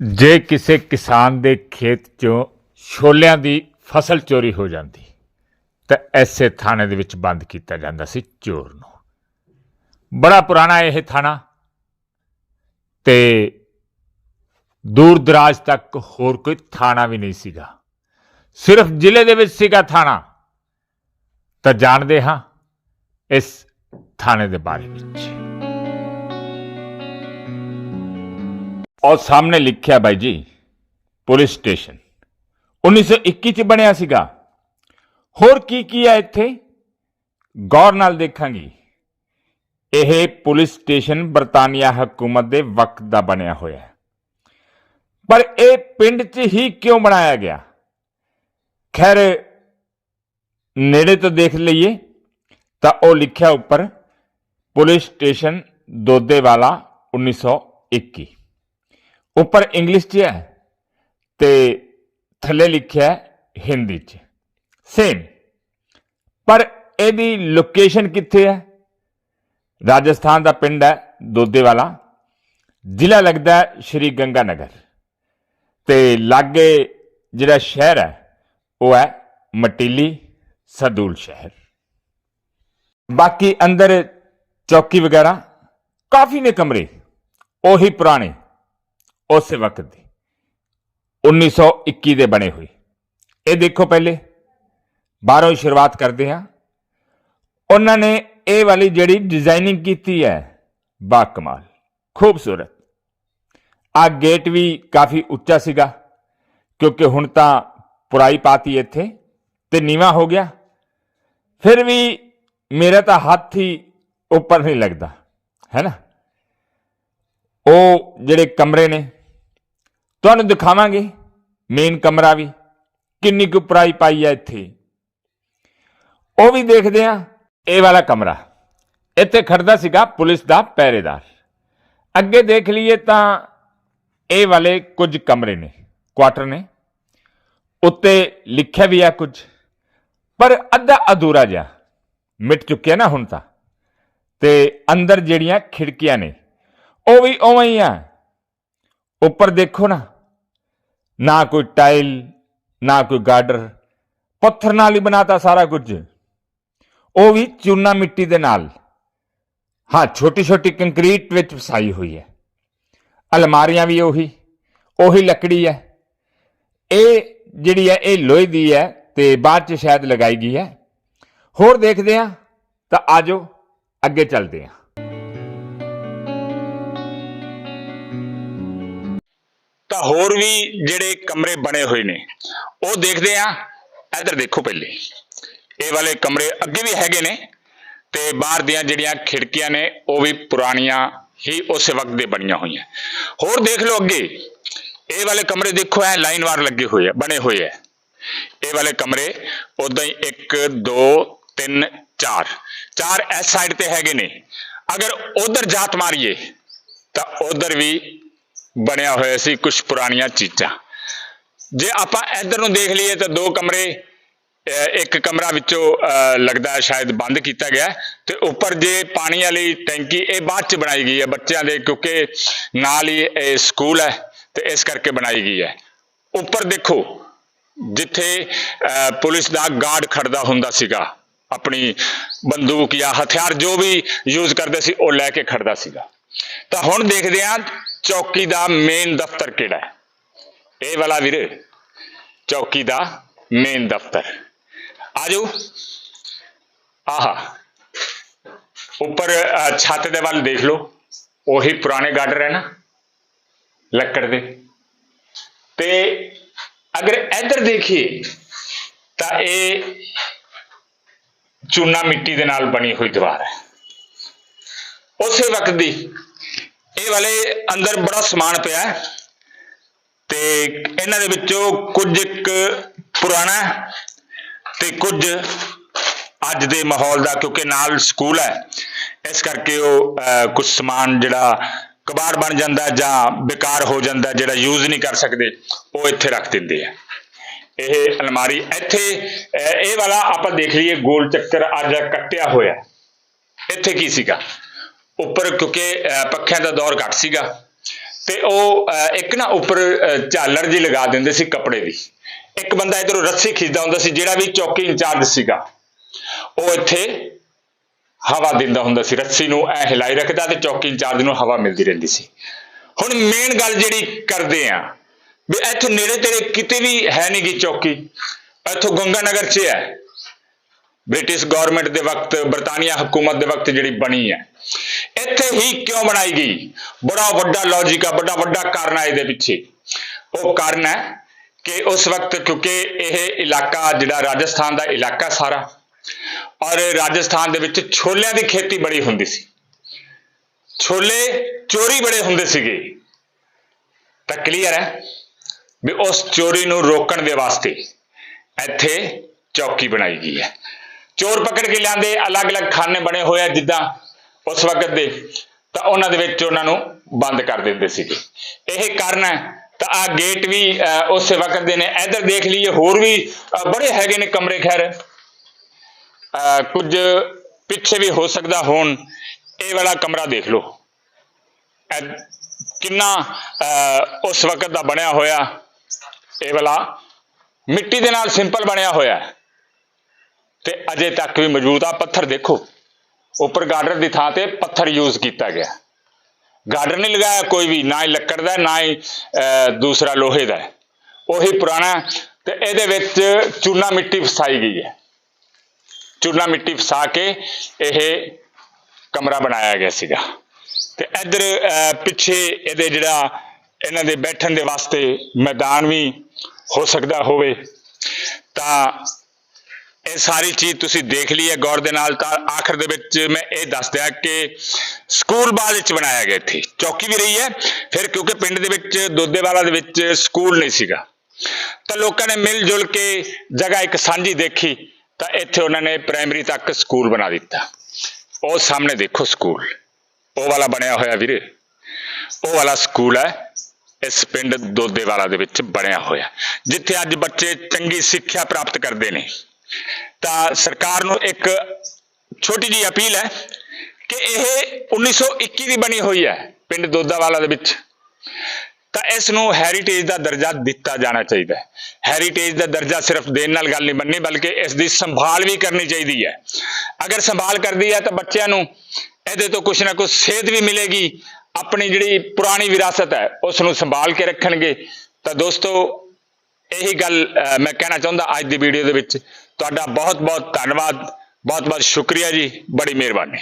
ਜੇ ਕਿਸੇ ਕਿਸਾਨ ਦੇ ਖੇਤ 'ਚੋਂ ਛੋਲਿਆਂ ਦੀ ਫਸਲ ਚੋਰੀ ਹੋ ਜਾਂਦੀ, ਤਾਂ ਐਸੇ ਥਾਣੇ ਦੇ ਵਿੱਚ ਬੰਦ ਕੀਤਾ ਜਾਂਦਾ ਸੀ ਚੋਰ ਨੂੰ। ਬੜਾ ਪੁਰਾਣਾ ਇਹ ਥਾਣਾ ਤੇ ਦੂਰ ਦਰਾਜ ਤੱਕ ਹੋਰ ਕੋਈ ਥਾਣਾ ਵੀ ਨਹੀਂ ਸੀਗਾ। ਸਿਰਫ ਜ਼ਿਲ੍ਹੇ ਦੇ ਵਿੱਚ ਸੀਗਾ ਥਾਣਾ। ਤਾਂ ਜਾਣਦੇ ਹਾਂ ਇਸ ਥਾਣੇ ਦੇ ਬਾਰੇ ਵਿੱਚ। ਔਰ ਸਾਹਮਣੇ ਲਿਖਿਆ ਬਾਈ ਜੀ ਪੁਲਿਸ ਸਟੇਸ਼ਨ 1921 ਚ ਬਣਿਆ ਸੀਗਾ। ਹੋਰ ਕੀ ਕੀ ਹੈ ਇੱਥੇ? ਗੌਰ ਨਾਲ ਦੇਖਾਂਗੀ। ਇਹ ਪੁਲਿਸ ਸਟੇਸ਼ਨ ਬਰਤਾਨੀਆ ਹਕੂਮਤ ਦੇ ਵਕਤ ਦਾ ਬਣਿਆ ਹੋਇਆ ਹੈ। ਪਰ ਇਹ ਪਿੰਡ 'ਚ ਹੀ ਕਿਉਂ ਬਣਾਇਆ ਗਿਆ? ਖੈਰ, ਨੇੜੇ ਤੋਂ ਦੇਖ ਲਈਏ, ਤਾਂ ਉਹ ਲਿਖਿਆ ਉੱਪਰ ਪੁਲਿਸ ਸਟੇਸ਼ਨ ਦੋਦੇਵਾਲਾ 1921 ਉੱਪਰ ਇੰਗਲਿਸ਼ 'ਚ ਹੈ ਤੇ ਥੱਲੇ ਲਿਖਿਆ ਹਿੰਦੀ 'ਚ। ਸੇਮ ਪਰ ਇਹਦੀ ਲੋਕੇਸ਼ਨ ਕਿੱਥੇ ਹੈ? ਰਾਜਸਥਾਨ ਦਾ ਪਿੰਡ ਹੈ ਦੋਦੇਵਾਲਾ ਜ਼ਿਲ੍ਹਾ ਲੱਗਦਾ ਹੈ ਸ਼੍ਰੀ ਗੰਗਾ ਨਗਰ ਤੇ ਲਾਗੇ ਜਿਹੜਾ ਸ਼ਹਿਰ ਹੈ, ਉਹ ਹੈ ਮਟੀਲੀ ਸਰਦੂਲ ਸ਼ਹਿਰ। ਬਾਕੀ ਅੰਦਰ ਚੌਕੀ ਵਗੈਰਾ ਕਾਫੀ ਨੇ ਕਮਰੇ। ਉਹੀ ਪੁਰਾਣੇ। ਉਸ ਵਕਤ ਦੇ। 1921 ਦੇ ਬਣੇ ਹੋਏ। ਇਹ ਦੇਖੋ ਪਹਿਲੇ। ਬਾਹਰੋਂ ਹੀ ਸ਼ੁਰੂਆਤ ਕਰਦੇ ਹਾਂ। ਉਹਨਾਂ ਨੇ ਇਹ ਵਾਲੀ ਜਿਹੜੀ ਡਿਜ਼ਾਈਨਿੰਗ ਕੀਤੀ ਹੈ ਬਾ ਕਮਾਲ, ਖੂਬਸੂਰਤ। ਆ ਗੇਟ ਵੀ ਕਾਫੀ ਉੱਚਾ ਸੀਗਾ, ਕਿਉਂਕਿ ਹੁਣ ਤਾਂ ਪੁਰਾਈ ਪਾਤੀ ਇੱਥੇ, ਤੇ ਨੀਵਾ ਹੋ ਗਿਆ। ਫਿਰ ਵੀ ਮੇਰਾ ਤਾਂ ਹੱਥ ਹੀ ਉੱਪਰ ਨਹੀਂ ਲੱਗਦਾ, ਹੈ ਨਾ? ਉਹ ਜਿਹੜੇ ਕਮਰੇ ਨੇ, ਤੁਹਾਨੂੰ ਦਿਖਾਵਾਂਗੇ ਮੇਨ ਕਮਰਾ ਵੀ, ਕਿੰਨੀ ਕੁ ਪ੍ਰਾਈ ਪਾਈ ਹੈ ਇੱਥੇ। ਉਹ ਵੀ ਦੇਖਦੇ ਆ ਇਹ ਵਾਲਾ ਕਮਰਾ। ਇੱਥੇ ਖੜਦਾ ਸੀਗਾ ਪੁਲਿਸ ਦਾ ਪਹਿਰੇਦਾਰ। ਅੱਗੇ ਦੇਖ ਲਈਏ ਤਾਂ ਇਹ ਵਾਲੇ ਕੁਝ ਕਮਰੇ ਨੇ ਕੁਆਟਰ ਨੇ। ਉੱਤੇ ਲਿਖਿਆ ਵੀ ਆ ਕੁਝ, ਪਰ ਅੱਧਾ ਅਧੂਰਾ ਜਿਹਾ, ਮਿਟ ਚੁੱਕਿਆ ਨਾ ਹੁਣ ਤਾਂ। ਤੇ ਅੰਦਰ ਜਿਹੜੀਆਂ ਖਿੜਕੀਆਂ ਨੇ ਉਹ ਵੀ ਉਵੇਂ ਹੀ ਆ। ਉੱਪਰ ਦੇਖੋ ਨਾ ਨਾ ਕੋਈ ਟਾਈਲ, ਨਾ ਕੋਈ ਗਾਰਡਰ ਪੱਥਰ ਨਾਲ ਹੀ ਬਣਾਤਾ ਸਾਰਾ ਕੁਝ। ਉਹ ਵੀ ਚੂਨਾ ਮਿੱਟੀ ਦੇ ਨਾਲ। ਹਾਂ ਛੋਟੀ ਛੋਟੀ ਕੰਕਰੀਟ ਵਿੱਚ ਵਸਾਈ ਹੋਈ ਹੈ। ਅਲਮਾਰੀਆਂ ਵੀ ਉਹੀ ਉਹੀ ਲੱਕੜੀ ਹੈ। ਇਹ ਜਿਹੜੀ ਹੈ, ਇਹ ਲੋਹੇ ਦੀ ਹੈ ਤੇ ਬਾਅਦ ਚ ਸ਼ਾਇਦ ਲਗਾਈ ਗਈ ਹੈ। ਹੋਰ ਦੇਖਦੇ ਆ ਤਾਂ ਆਜੋ ਅੱਗੇ ਚੱਲਦੇ ਆ ਤਾਂ ਹੋਰ ਵੀ ਜਿਹੜੇ ਕਮਰੇ ਬਣੇ ਹੋਏ ਨੇ, ਉਹ ਦੇਖਦੇ ਆ ਇੱਧਰ ਦੇਖੋ ਪਹਿਲੇ। ਇਹ ਵਾਲੇ ਕਮਰੇ ਅੱਗੇ ਵੀ ਹੈਗੇ ਨੇ ਤੇ ਬਾਹਰ ਦੀਆਂ ਜਿਹੜੀਆਂ ਖਿੜਕੀਆਂ ਨੇ, ਉਹ ਵੀ ਪੁਰਾਣੀਆਂ ਹੀ ਉਸੇ ਵਕਤ ਦੇ ਬਣੀਆਂ ਹੋਈਆਂ। ਹੋਰ ਦੇਖ ਲਓ ਅੱਗੇ। ਇਹ ਵਾਲੇ ਕਮਰੇ ਦੇਖੋ ਐ ਲਾਈਨ ਵਾਰ ਲੱਗੇ ਹੋਏ ਆ, ਬਣੇ ਹੋਏ ਆ। ਇਹ ਵਾਲੇ ਕਮਰੇ ਉਦਾਂ ਹੀ 1 2 3 4 ਚਾਰ ਇਸ ਸਾਈਡ ਤੇ ਹੈਗੇ ਨੇ। ਅਗਰ ਉਧਰ ਜਾਤ ਮਾਰੀਏ, ਤਾਂ ਉਧਰ ਵੀ ਬਣਿਆ ਹੋਇਆ ਸੀ ਕੁਝ ਪੁਰਾਣੀਆਂ ਚੀਜ਼ਾਂ। ਜੇ ਆਪਾਂ ਇੱਧਰ ਨੂੰ ਦੇਖ ਲਈਏ ਤਾਂ ਦੋ ਕਮਰੇ ਇੱਕ ਕਮਰਾ ਵਿੱਚੋਂ, ਅਹ ਲੱਗਦਾ ਸ਼ਾਇਦ ਬੰਦ ਕੀਤਾ ਗਿਆ ਤੇ ਉੱਪਰ ਜੇ ਪਾਣੀ ਵਾਲੀ ਟੈਂਕੀ ਇਹ ਬਾਅਦ ਚ ਬਣਾਈ ਗਈ ਹੈ ਬੱਚਿਆਂ ਦੇ ਕਿਉਂਕਿ ਨਾਲ ਹੀ ਇਹ ਸਕੂਲ ਹੈ ਤੇ ਇਸ ਕਰਕੇ ਬਣਾਈ ਗਈ ਹੈ। ਉੱਪਰ ਦੇਖੋ, ਜਿੱਥੇ, ਅਹ ਪੁਲਿਸ ਦਾ ਗਾਰਡ ਖੜਦਾ ਹੁੰਦਾ ਸੀਗਾ, ਆਪਣੀ ਬੰਦੂਕ ਜਾਂ ਹਥਿਆਰ ਜੋ ਵੀ ਯੂਜ਼ ਕਰਦੇ ਸੀ ਉਹ ਲੈ ਕੇ ਖੜਦਾ ਸੀਗਾ। ਤਾਂ ਹੁਣ ਦੇਖਦੇ ਹਾਂ ਚੌਕੀ ਦਾ ਮੇਨ ਦਫ਼ਤਰ ਕਿਹੜਾ ਹੈ? ਇਹ ਵਾਲਾ ਵੀਰੇ, ਚੌਕੀ ਦਾ ਮੇਨ ਦਫ਼ਤਰ। ਆਜੋ। ਆਹਾ। ਉੱਪਰ ਛੱਤ ਦੇ ਵੱਲ ਦੇਖ ਲਓ। ਉਹੀ ਪੁਰਾਣੇ ਗਾਰਡਰ ਹੈ ਨਾ, ਲੱਕੜ ਦੇ। ਤੇ ਅਗਰ ਇੱਧਰ ਦੇਖੀਏ, ਤਾਂ ਇਹ ਚੂਨਾ ਮਿੱਟੀ ਦੇ ਨਾਲ ਬਣੀ ਹੋਈ ਦੀਵਾਰ ਹੈ। ਉਸੇ ਵਕਤ ਦੀ ਇਹ ਵਾਲੇ ਅੰਦਰ ਬੜਾ ਸਮਾਨ ਪਿਆ ਤੇ ਇਹਨਾਂ ਦੇ ਵਿੱਚੋਂ ਕੁਝ ਇੱਕ ਪੁਰਾਣਾ ਤੇ ਕੁਝ ਅੱਜ ਦੇ ਮਾਹੌਲ ਦਾ ਕਿਉਂਕਿ ਨਾਲ ਸਕੂਲ ਹੈ ਇਸ ਕਰਕੇ ਉਹ ਅਹ, ਕੁਝ ਸਮਾਨ ਜਿਹੜਾ ਕਬਾੜ ਬਣ ਜਾਂਦਾ ਜਾਂ ਬੇਕਾਰ ਹੋ ਜਾਂਦਾ ਜਿਹੜਾ ਯੂਜ਼ ਨਹੀਂ ਕਰ ਸਕਦੇ ਉਹ ਇੱਥੇ ਰੱਖ ਦਿੰਦੇ ਆ। ਇਹ ਅਲਮਾਰੀ ਇੱਥੇ ਇਹ ਵਾਲਾ ਆਪਾਂ ਦੇਖ ਲਈਏ ਗੋਲ ਚੱਕਰ ਅੱਜ ਕੱਟਿਆ ਹੋਇਆ। ਇੱਥੇ ਕੀ ਸੀਗਾ? ਉੱਪਰ ਕਿਉਂਕਿ ਅਹ, ਪੱਖਿਆਂ ਦਾ ਦੌਰ ਘੱਟ ਸੀਗਾ। ਤੇ ਉਹ ਅਹ, ਇੱਕ ਨਾ ਉੱਪਰ ਅਹ, ਝਾਲਰ ਜੀ ਲਗਾ ਦਿੰਦੇ ਸੀ ਕੱਪੜੇ ਦੀ। ਇੱਕ ਬੰਦਾ ਇਧਰੋਂ ਰੱਸੀ ਖਿੱਚਦਾ ਹੁੰਦਾ ਸੀ ਜਿਹੜਾ ਵੀ ਚੌਕੀ ਇੰਚਾਰਜ ਸੀਗਾ। ਉਹ ਇੱਥੇ ਹਵਾ ਦਿੰਦਾ ਹੁੰਦਾ ਸੀ ਰੱਸੀ ਨੂੰ ਐ ਹਿਲਾਈ ਰੱਖਦਾ ਤੇ ਚੌਕੀ ਇੰਚਾਰਜ ਨੂੰ ਹਵਾ ਮਿਲਦੀ ਰਹਿੰਦੀ ਸੀ। ਹੁਣ ਮੇਨ ਗੱਲ ਜਿਹੜੀ ਕਰਦੇ ਆ ਵੀ ਇੱਥੋਂ ਨੇੜੇ ਤੇੜੇ ਕਿਤੇ ਵੀ ਹੈ ਨਹੀਂ ਗੀ ਚੌਕੀ ਇੱਥੋਂ ਗੰਗਾ ਨਗਰ 'ਚ ਹੈ। ਬ੍ਰਿਟਿਸ਼ ਗਵਰਨਮੈਂਟ ਦੇ ਵਕਤ, ਬਰਤਾਨੀਆ ਹਕੂਮਤ ਦੇ ਵਕਤ ਜਿਹੜੀ ਬਣੀ ਹੈ। ਇੱਥੇ ਹੀ ਕਿਉਂ ਬਣਾਈ ਗਈ? ਬੜਾ ਵੱਡਾ ਲੌਜੀਕ ਆ, ਬੜਾ ਵੱਡਾ ਕਾਰਨ ਆ ਇਹਦੇ ਪਿੱਛੇ। ਉਹ ਕਾਰਨ ਹੈ ਕਿ ਉਸ ਵਕਤ ਕਿਉਂਕਿ ਇਹ ਇਲਾਕਾ ਜਿਹੜਾ ਰਾਜਸਥਾਨ ਦਾ ਇਲਾਕਾ ਸਾਰਾ, ਔਰ ਰਾਜਸਥਾਨ ਦੇ ਵਿੱਚ ਛੋਲਿਆਂ ਦੀ ਖੇਤੀ ਬੜੀ ਹੁੰਦੀ ਸੀ। ਛੋਲੇ, ਚੋਰੀ ਬੜੇ ਹੁੰਦੇ ਸੀਗੇ। ਤਾਂ ਕਲੀਅਰ ਹੈ ਵੀ ਉਸ ਚੋਰੀ ਨੂੰ ਰੋਕਣ ਦੇ ਵਾਸਤੇ ਇੱਥੇ ਚੌਕੀ ਬਣਾਈ ਗਈ ਹੈ। ਚੋਰ ਪਕੜ ਕੇ ਲਿਆਂਦੇ ਅਲੱਗ-ਅਲੱਗ ਖਾਨੇ ਬਣੇ ਹੋਏ ਆ ਜਿੱਦਾਂ ਉਸ ਵਕਤ ਦੇ ਤਾਂ ਉਹਨਾਂ ਦੇ ਵਿੱਚ ਉਹਨਾਂ ਨੂੰ ਬੰਦ ਕਰ ਦਿੰਦੇ ਸੀਗੇ। ਇਹ ਕਾਰਨ ਹੈ ਤਾਂ ਆ ਗੇਟ ਵੀ ਅਹ, ਉਸੇ ਵਕਤ ਦੇ ਨੇ। ਇੱਧਰ ਦੇਖ ਲਈਏ ਹੋਰ ਵੀ ਬੜੇ ਹੈਗੇ ਨੇ ਕਮਰੇ ਖੈਰ। ਅਹ, ਕੁਝ ਪਿੱਛੇ ਵੀ ਹੋ ਸਕਦਾ ਹੋਣ ਇਹ ਵਾਲਾ ਕਮਰਾ ਦੇਖ ਲਓ। ਕਿੰਨਾ ਉਸ ਵਕਤ ਦਾ ਬਣਿਆ ਹੋਇਆ ਇਹ ਵਾਲਾ ਮਿੱਟੀ ਦੇ ਨਾਲ ਸਿੰਪਲ ਬਣਿਆ ਹੋਇਆ। ਤੇ ਅਜੇ ਤੱਕ ਵੀ ਮੌਜੂਦ ਆ। ਪੱਥਰ ਦੇਖੋ ਉੱਪਰ ਗਾਰਡਰ ਦੀ ਥਾਂ ਤੇ ਪੱਥਰ ਯੂਜ਼ ਕੀਤਾ ਗਿਆ। ਗਾਰਡਰ ਨਹੀਂ ਲਗਾਇਆ ਕੋਈ ਵੀ ਨਾ ਹੀ ਲੱਕੜ ਦਾ ਨਾ ਹੀ ਦੂਸਰਾ ਲੋਹੇ ਦਾ। ਉਹੀ ਪੁਰਾਣਾ ਹੈ ਤੇ ਇਹਦੇ ਵਿੱਚ ਚੂਨਾ ਮਿੱਟੀ ਫਸਾਈ ਗਈ ਹੈ। ਚੂਨਾ ਮਿੱਟੀ ਫਸਾ ਕੇ ਇਹ ਕਮਰਾ ਬਣਾਇਆ ਗਿਆ ਸੀਗਾ। ਤੇ ਇੱਧਰ ਅਹ, ਪਿੱਛੇ ਇਹਦੇ ਜਿਹੜਾ ਇਹਨਾਂ ਦੇ ਬੈਠਣ ਦੇ ਵਾਸਤੇ ਮੈਦਾਨ ਵੀ ਹੋ ਸਕਦਾ ਹੋਵੇ ਤਾਂ ਇਹ ਸਾਰੀ ਚੀਜ਼ ਤੁਸੀਂ ਦੇਖ ਲਈ ਹੈ ਗੌਰ ਦੇ ਨਾਲ, ਤਾਂ ਆਖਰ ਦੇ ਵਿੱਚ ਮੈਂ ਇਹ ਦੱਸ ਦਿਆਂ ਕਿ ਸਕੂਲ ਬਾਅਦ ਵਿੱਚ ਬਣਾਇਆ ਗਿਆ ਇੱਥੇ। ਚੌਕੀ ਵੀ ਰਹੀ ਹੈ, ਫਿਰ ਕਿਉਂਕਿ ਪਿੰਡ ਦੇ ਵਿੱਚ ਦੋਦੇਵਾਲਾ ਦੇ ਵਿੱਚ ਸਕੂਲ ਨਹੀਂ ਸੀਗਾ। ਤਾਂ ਲੋਕਾਂ ਨੇ ਮਿਲ ਜੁਲ ਕੇ ਜਗ੍ਹਾ ਇੱਕ ਸਾਂਝੀ ਦੇਖੀ, ਤਾਂ ਇੱਥੇ ਉਹਨਾਂ ਨੇ ਪ੍ਰਾਇਮਰੀ ਤੱਕ ਸਕੂਲ ਬਣਾ ਦਿੱਤਾ। ਉਹ ਸਾਹਮਣੇ ਦੇਖੋ ਸਕੂਲ। ਉਹ ਵਾਲਾ ਬਣਿਆ ਹੋਇਆ ਵੀਰੇ। ਉਹ ਵਾਲਾ ਸਕੂਲ ਹੈ, ਇਸ ਪਿੰਡ ਦੋਦੇਵਾਲਾ ਦੇ ਵਿੱਚ ਬਣਿਆ ਹੋਇਆ। ਜਿੱਥੇ ਅੱਜ ਬੱਚੇ ਚੰਗੀ ਸਿੱਖਿਆ ਪ੍ਰਾਪਤ ਕਰਦੇ ਨੇ। ਤਾਂ ਸਰਕਾਰ ਨੂੰ ਇੱਕ ਛੋਟੀ ਜੀ ਅਪੀਲ ਹੈ ਕਿ ਇਹ 1921 ਦੀ ਬਣੀ ਹੋਈ ਹੈ ਪਿੰਡ ਦੋਦਾਵਾਲਾ ਦੇ ਵਿੱਚ। ਤਾਂ ਇਸ ਨੂੰ ਹੈਰੀਟੇਜ ਦਾ ਦਰਜਾ ਦਿੱਤਾ ਜਾਣਾ ਚਾਹੀਦਾ ਹੈ। ਹੈਰੀਟੇਜ ਦਾ ਦਰਜਾ ਸਿਰਫ ਦੇਣ ਨਾਲ ਗੱਲ ਨਹੀਂ ਬਣਨੀ ਬਲਕਿ ਇਸ ਦੀ ਸੰਭਾਲ ਵੀ ਕਰਨੀ ਚਾਹੀਦੀ ਹੈ। ਅਗਰ ਸੰਭਾਲ ਕਰਦੀ ਹੈ ਤਾਂ ਬੱਚਿਆਂ ਨੂੰ ਇਹਦੇ ਤੋਂ ਕੁਝ ਨਾ ਕੁਝ ਸੇਧ ਵੀ ਮਿਲੇਗੀ। ਆਪਣੀ ਜਿਹੜੀ ਪੁਰਾਣੀ ਵਿਰਾਸਤ ਹੈ ਉਸ ਨੂੰ ਸੰਭਾਲ ਕੇ ਰੱਖਣਗੇ। ਤਾਂ ਦੋਸਤੋ ਇਹੀ ਗੱਲ ਅਹ, ਮੈਂ ਕਹਿਣਾ ਚਾਹੁੰਦਾ ਅੱਜ ਦੀ ਵੀਡੀਓ ਦੇ ਵਿੱਚ। ਤੁਹਾਡਾ ਬਹੁਤ ਬਹੁਤ ਧੰਨਵਾਦ। ਬਹੁਤ ਬਹੁਤ ਸ਼ੁਕਰੀਆ ਜੀ। ਬੜੀ ਮਿਹਰਬਾਨੀ।